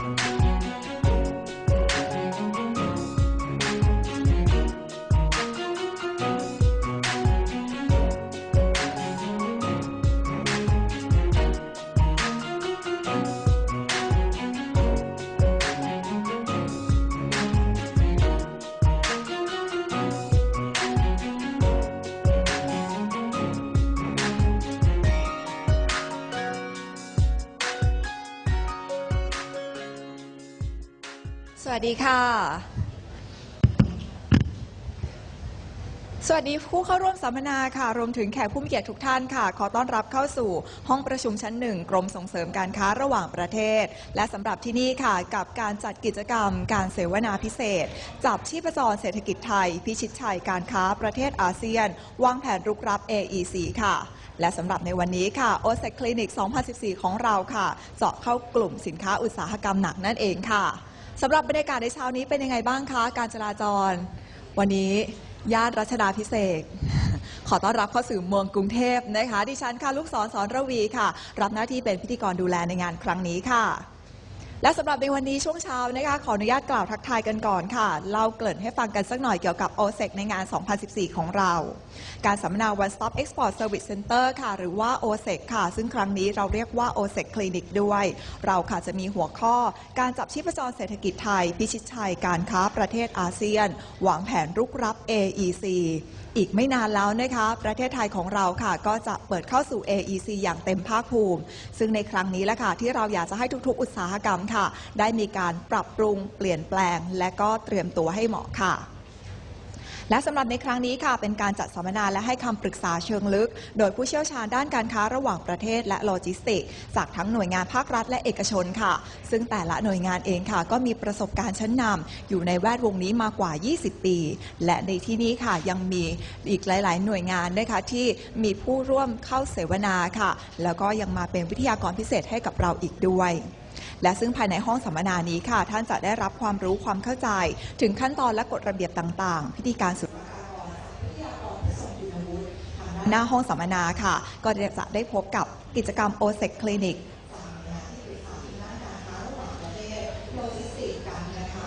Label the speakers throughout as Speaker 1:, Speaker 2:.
Speaker 1: Thank you. สวัสดีค่ะ สวัสดีผู้เข้าร่วมสัมมนาค่ะ รวมถึงแขกผู้มีเกียรติทุกท่านค่ะ ขอต้อนรับเข้าสู่ห้องประชุมชั้นหนึ่งกรมส่งเสริมการค้าระหว่างประเทศ และสำหรับที่นี่ค่ะ กับการจัดกิจกรรม การเสวนาพิเศษ จับชีพจรเศรษฐกิจไทย พิชิตชัยการค้าประเทศอาเซียน วางแผนรุกรับ AEC ค่ะและสำหรับในวันนี้ค่ะ o s e c Clinic 2014 ของเราค่ะ เจาะเข้ากลุ่มสินค้าอุตสาหกรรมหนักนั่นเองค่ะ สำหรับบรรยากาศในเช้านี้เป็นยังไงบ้างคะ การจราจร วันนี้ญาติรัชดาพิเศษ ขอต้อนรับเข้าสู่เมืองกรุงเทพนะคะ ดิฉันค่ะลูกศรสอนระวีค่ะ รับหน้าที่เป็นพิธีกรดูแลในงานครั้งนี้ค่ะ และสำหรับในวันนี้ช่วงเช้านะคะขออนุญาตกล่าวทักทายกันก่อนค่ะเล่าเกริ่นให้ฟังกันสักหน่อยเกี่ยวกับ o s e c ในงาน 2014 ของเรา การสัมมนา One Stop Export Service Center ค่ะ หรือว่า o s e c ค่ะ ซึ่งครั้งนี้เราเรียกว่า o s e c Clinic ด้วย เราค่ะจะมีหัวข้อการจับชีพจรเศรษฐกิจไทย พิชิตชัยการค้าประเทศอาเซียน วางแผนรุกรับ AEC อีกไม่นานแล้วนะคะ ประเทศไทยของเราค่ะ ก็จะเปิดเข้าสู่ AEC อย่างเต็มภาคภูมิ ซึ่งในครั้งนี้แหละค่ะที่เราอยากจะให้ทุกๆ อุตสาหกรรมค่ะ ได้มีการปรับปรุงเปลี่ยนแปลง และก็เตรียมตัวให้เหมาะค่ะและสำหรับในครั้งนี้ค่ะเป็นการจัดสัมมนาและให้คำปรึกษาเชิงลึก โดยผู้เชี่ยวชาญด้านการค้าระหว่างประเทศและโลจิสติกส์จากทั้งหน่วยงานภาครัฐและเอกชนค่ะ ซึ่งแต่ละหน่วยงานเองค่ะ ก็มีประสบการณ์ชั้นนำอยู่ในแวดวงนี้มากว่า 20 ปี และในที่นี้ค่ะยังมีอีกหลาย ๆ หน่วยงานนะคะที่มีผู้ร่วมเข้าเสวนาค่ะ แล้วก็ยังมาเป็นวิทยากรพิเศษให้กับเราอีกด้วย และซึ่งภายในห้องสัมมนานี้ค่ะ ท่านจะได้รับความรู้ความเข้าใจ ถึงขั้นตอนและกฎระเบียบต่างๆ พิธีการสุดหน้าห้องสัมมนาค่ะ ก็จะได้พบกับกิจกรรม o s e c Clinic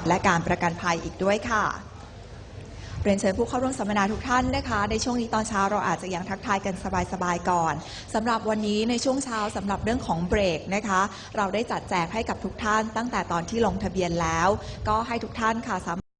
Speaker 1: และการประกันภัยอีกด้วยค่ะ เรียนเชิญผู้เข้าร่วมสัมมนาทุกท่านนะคะ ในช่วงนี้ตอนเช้าเราอาจจะยังทักทายกันสบายๆก่อนสำหรับวันนี้ในช่วงเช้าสำหรับเรื่องของเบรกนะคะ เราได้จัดแจกให้กับทุกท่าน ตั้งแต่ตอนที่ลงทะเบียนแล้ว ก็ให้ทุกท่านค่ะสาม